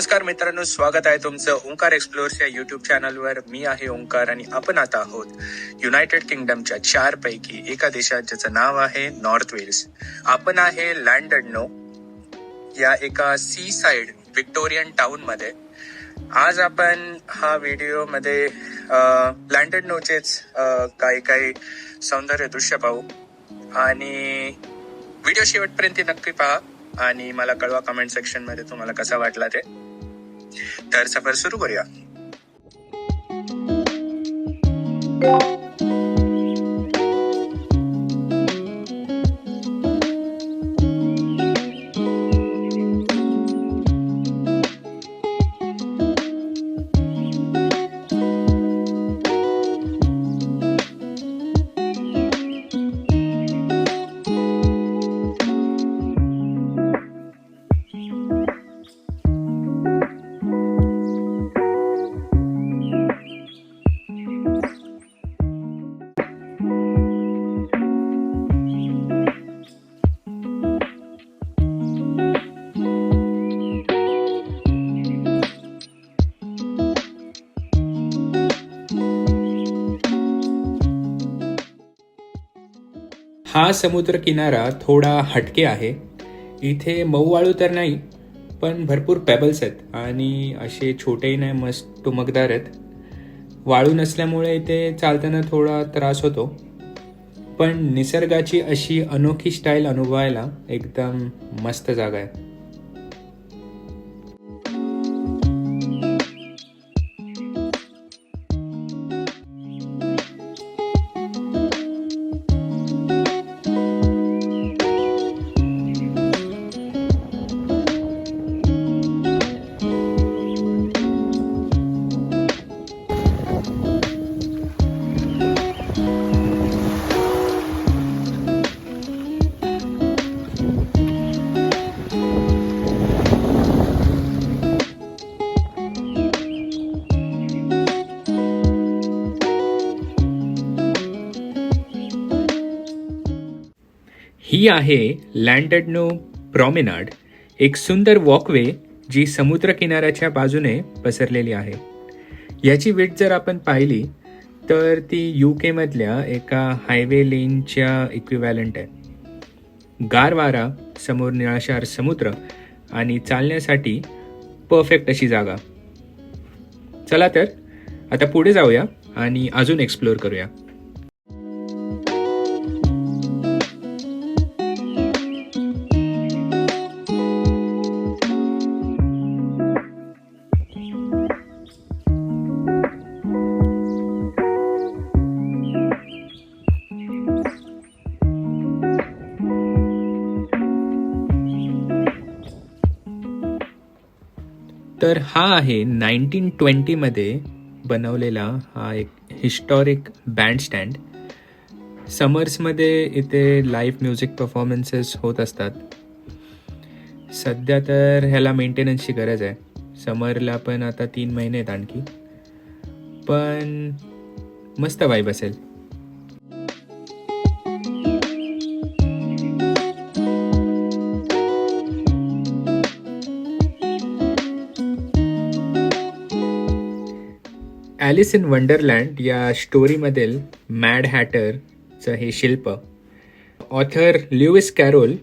नमस्कार मित्रांनो स्वागत आहे तुमचं ओंकार एक्सप्लोअर्स या युट्यूब चॅनलवर मी आहे ओंकार आणि आपण आता आहोत युनायटेड किंगडमच्या चार पैकी एका देशात ज्याचं नाव आहे नॉर्थ वेल्स आपण आहे लँडडनो या एका सी साइड विक्टोरियन टाउनमध्ये. आज आपण हा व्हिडिओमध्ये लँडडनोचेच काही काही सौंदर्य दृश्य पाहू. आणि व्हिडिओ शेवटपर्यंत नक्की पहा. आणि मला कळवा कमेंट सेक्शनमध्ये तुम्हाला कसा वाटला ते. तर सफर सुरू करूया. हा समुद्र किनारा थोडा हटके आहे. इथे मऊ वाळू तर नाही पण भरपूर पेबल्स आहेत आणि असे छोटेही नाही मस्त टुमकदार आहेत. वाळू नसल्यामुळे इथे चालताना थोडा त्रास होतो. पण निसर्गाची अशी अनोखी स्टाईल अनुभवायला एकदम मस्त जागा आहे. ही आहे लँडडनो प्रॉमिनाड एक सुंदर वॉकवे जी समुद्र किनाऱ्याच्या बाजूने पसरलेली आहे. याची वेट जर आपण पाहिली तर ती यू केमधल्या एका हायवे लेनच्या इक्विवॅलंट आहे. गार वारा समोर निळाशार समुद्र आणि चालण्यासाठी परफेक्ट अशी जागा. चला तर आता पुढे जाऊया आणि अजून एक्सप्लोअर करूया. हा आहे. नाईन्टीन ट्वेंटीमध्ये बनवलेला हा एक हिस्टॉरिक बँडस्टँड समर्समध्ये इथे लाईव्ह म्युझिक परफॉर्मन्सेस होत असतात. सध्या तर ह्याला मेंटेनन्सची गरज आहे. समरला पण आता तीन महिने आहेत आणखी. पण मस्त वाईब असेल. ॲलिस इन वंडरलँड या स्टोरीमधील मॅड हॅटरचं हे शिल्प. ऑथर ल्युइस कॅरोल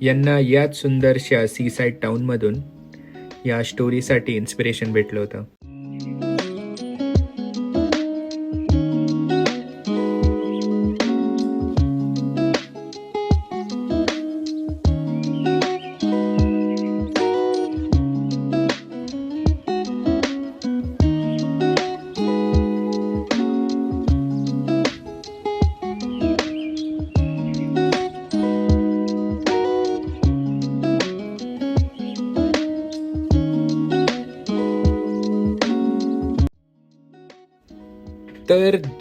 यांना याच सुंदरशा सीसाईड टाऊनमधून या स्टोरीसाठी इन्स्पिरेशन भेटलं होतं.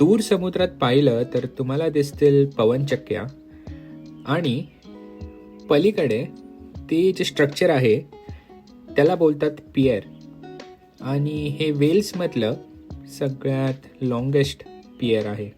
दूर समुद्रात पाहिलं तर तुम्हाला दिसतील पवनचक्क्या आणि पलीकडे ते जे स्ट्रक्चर आहे त्याला बोलतात पियर आणि हे वेल्समधलं सगळ्यात लॉंगेस्ट पियर आहे.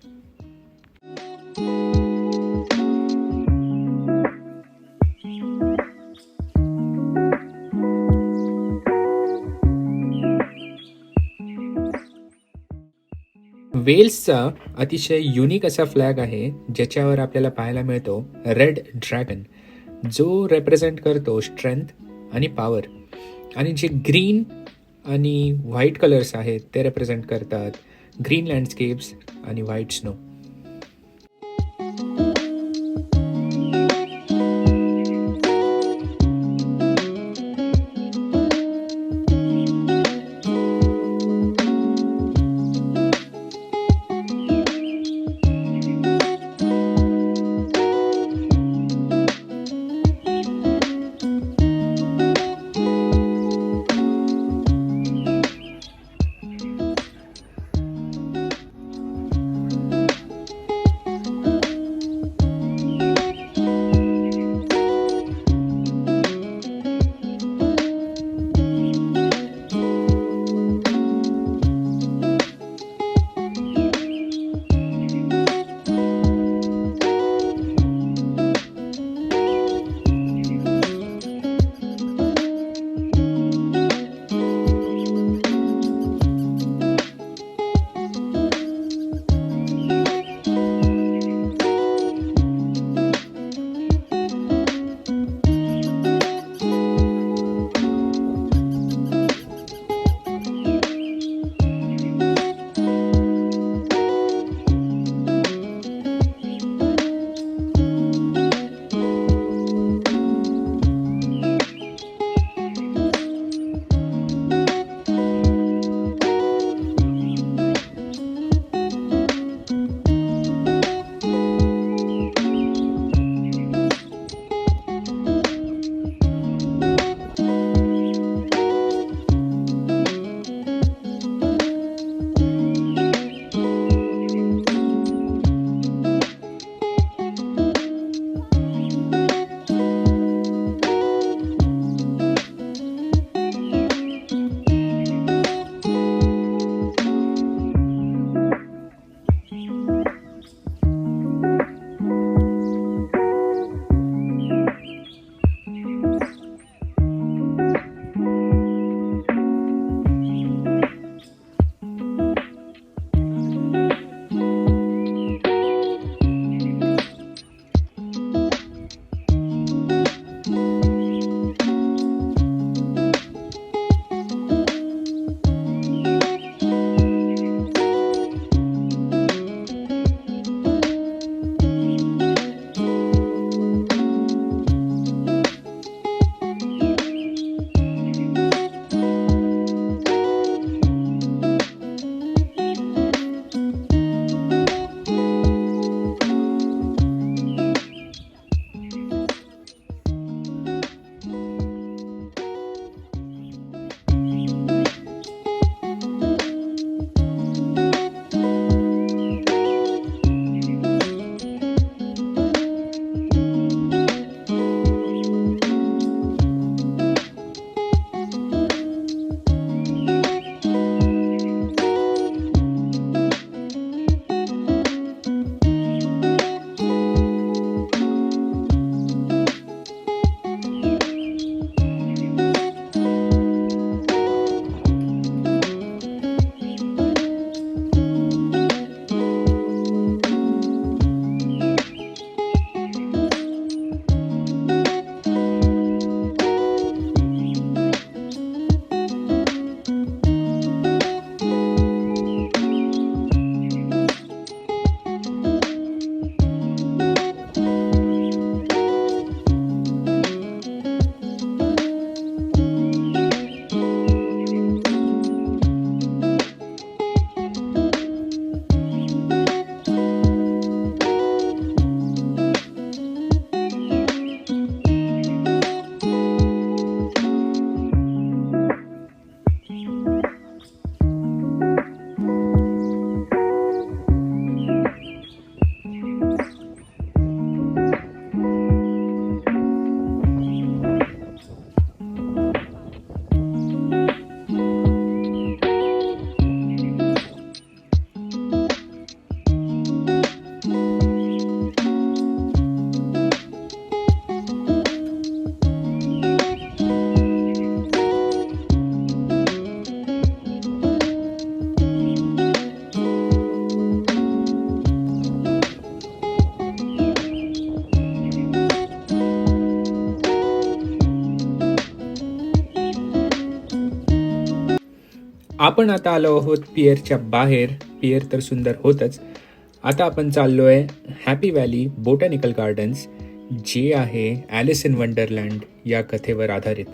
वेल्सचा अतिशय युनिक असा फ्लॅग आहे ज्याच्यावर आपल्याला पाहायला मिळतो रेड ड्रॅगन जो रेप्रेझेंट करतो स्ट्रेंथ आणि पॉवर आणि जे ग्रीन आणि व्हाईट कलर्स आहेत ते रेप्रेझेंट करतात ग्रीन लँडस्केप्स आणि व्हाईट स्नो आपण आता आलो आहोत पियरच्या बाहेर. पियर तर सुंदर होतच. आता आपण चाललो आहे हॅपी व्हॅली बोटॅनिकल गार्डन्स जे आहे ॲलिस इन वंडरलँड या कथेवर आधारित.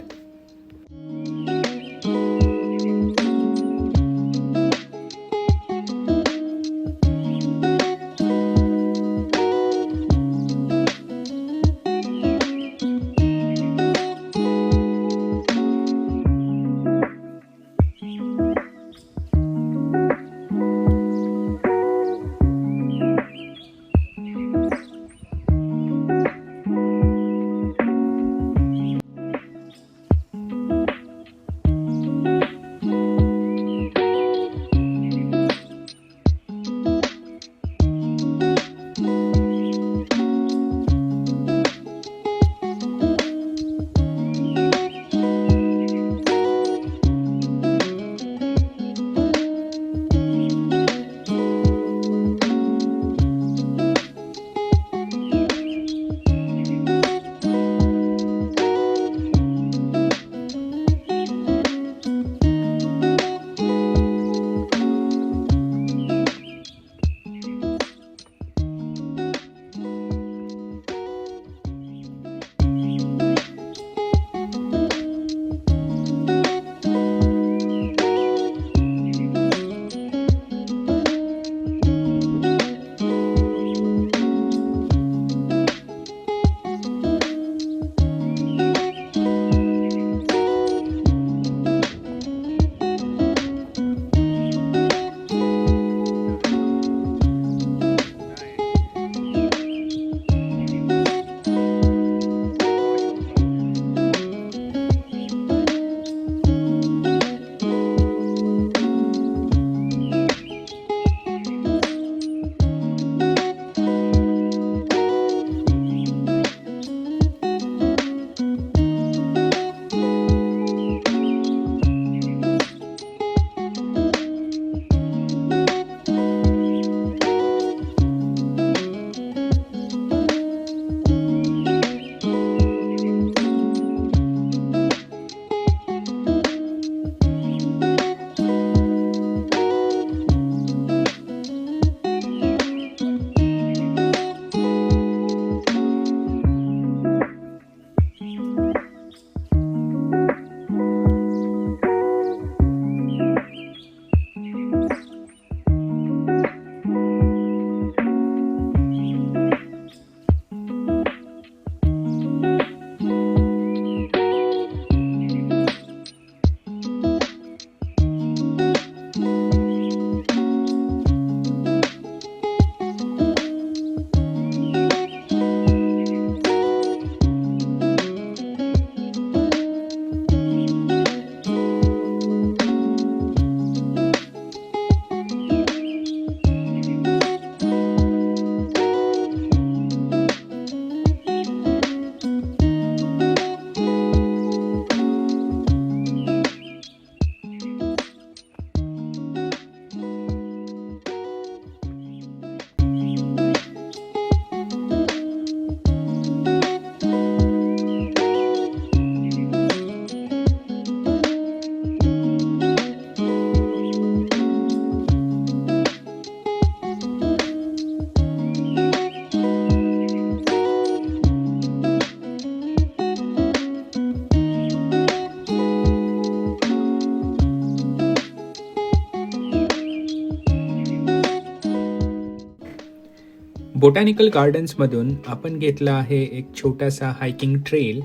बोटॅनिकल गार्डन्समधून आपण घेतला आहे एक छोटासा हायकिंग ट्रेल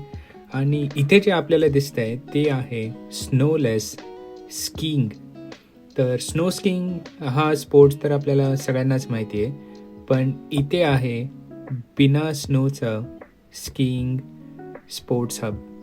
आणि इथे जे आपल्याला दिसत आहे ते आहे स्नोलेस स्कीइंग तर स्नो स्कीइंग हा स्पोर्ट्स तर आपल्याला सगळ्यांनाच माहिती आहे पण इथे आहे बिना स्नोचं स्कीइंग स्पोर्ट्स हब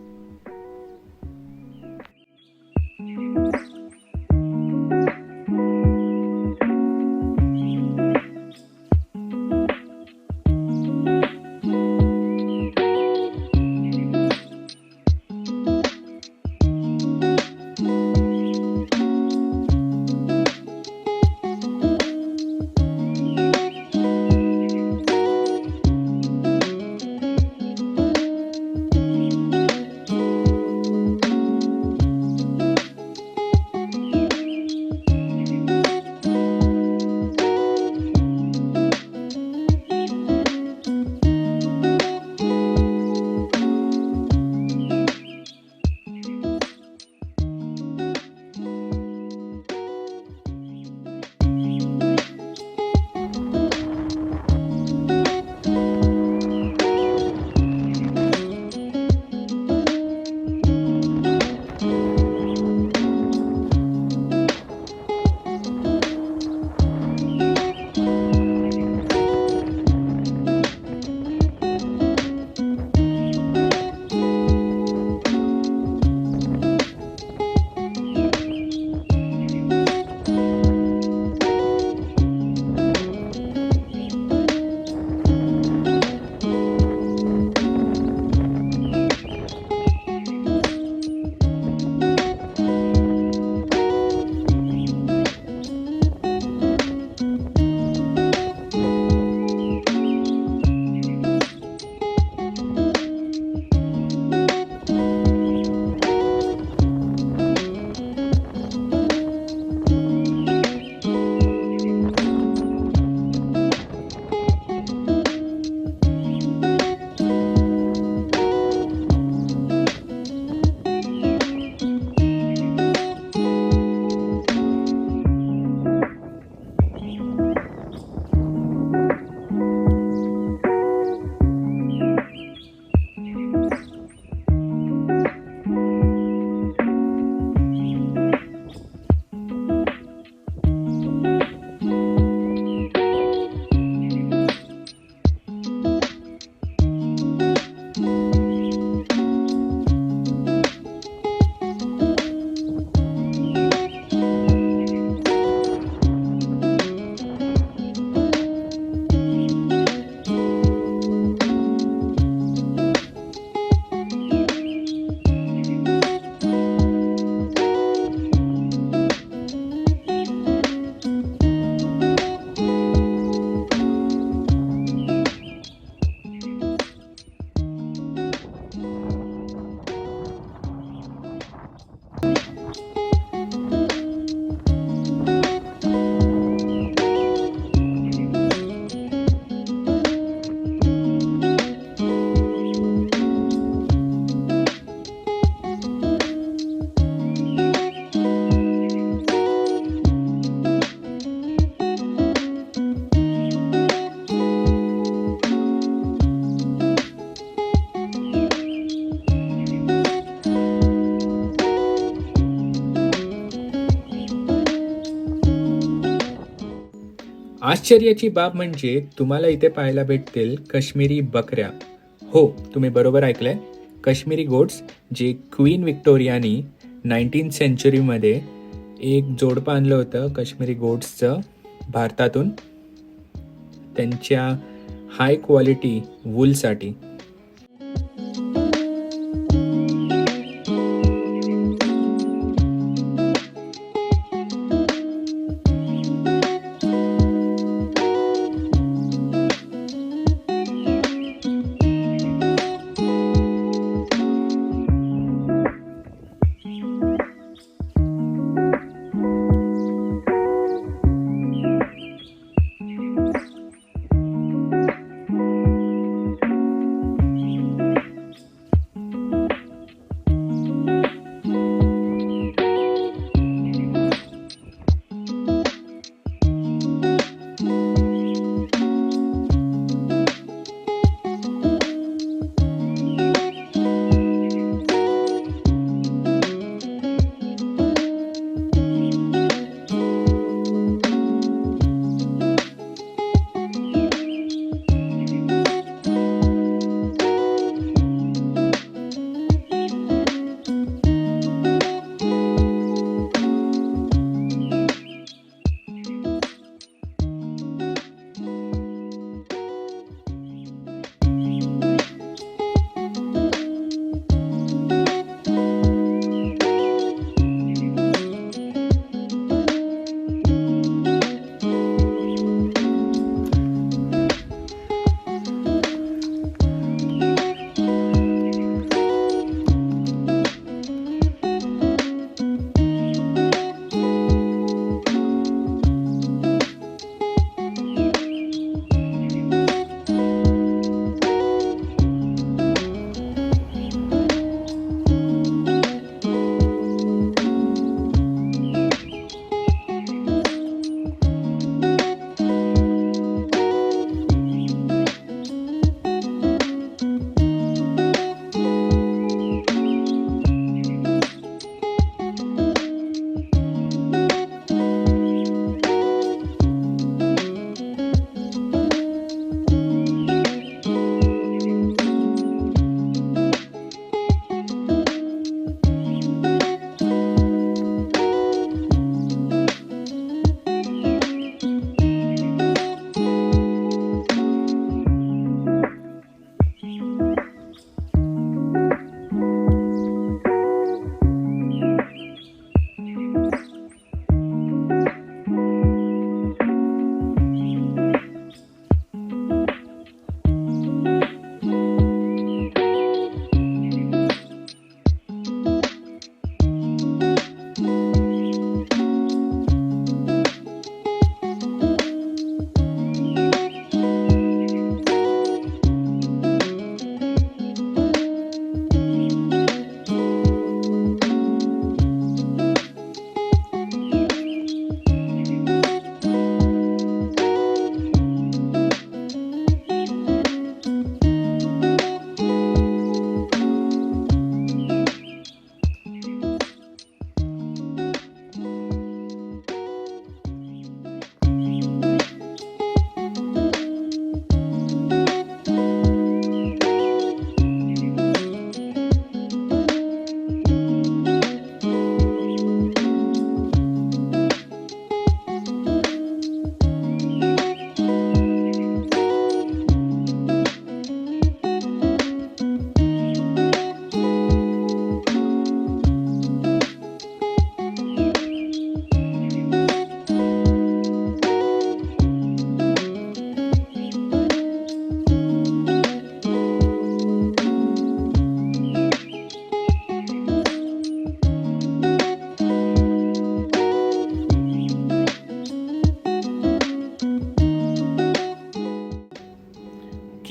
आश्चर्याची बाब म्हणजे तुम्हाला इथे पाहायला भेटतील काश्मीरी बकऱ्या. हो तुम्ही बरोबर ऐकलंय. काश्मीरी गोट्स जे क्वीन विक्टोरियानी नाईन्टीन सेंचुरीमध्ये एक जोडपं आणलं होतं काश्मीरी गोट्सचं भारतातून. त्यांच्या हाय क्वालिटी वूलसाठी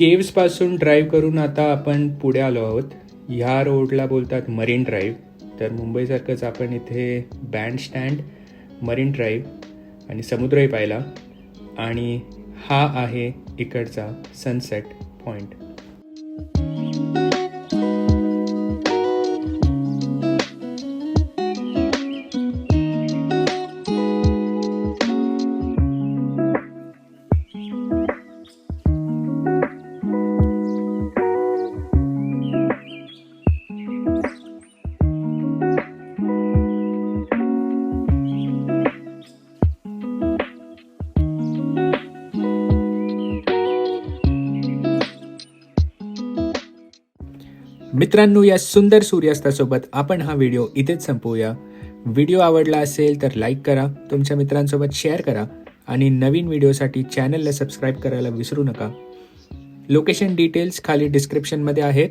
केव्सपासून ड्राईव्ह करून आता आपण पुढे आलो आहोत. ह्या रोडला बोलतात मरीन ड्राईव्ह. तर मुंबईसारखंच आपण इथे बँड स्टँड मरीन ड्राईव्ह आणि समुद्रही पाहिला. आणि हा आहे इकडचा सनसेट पॉईंट मित्रांनो या सुंदर सूर्यास्तासोबत आपण हा व्हिडिओ इथेच संपवूया व्हिडिओ आवडला असेल तर लाईक करा तुमच्या मित्रांसोबत शेअर करा आणि नवीन व्हिडिओसाठी चॅनलला सबस्क्राईब करायला विसरू नका. लोकेशन डिटेल्स खाली डिस्क्रिप्शनमध्ये आहेत.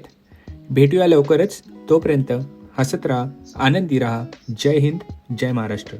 भेटूया लवकरच. तोपर्यंत हसत राहा आनंदी राहा. जय हिंद जय महाराष्ट्र.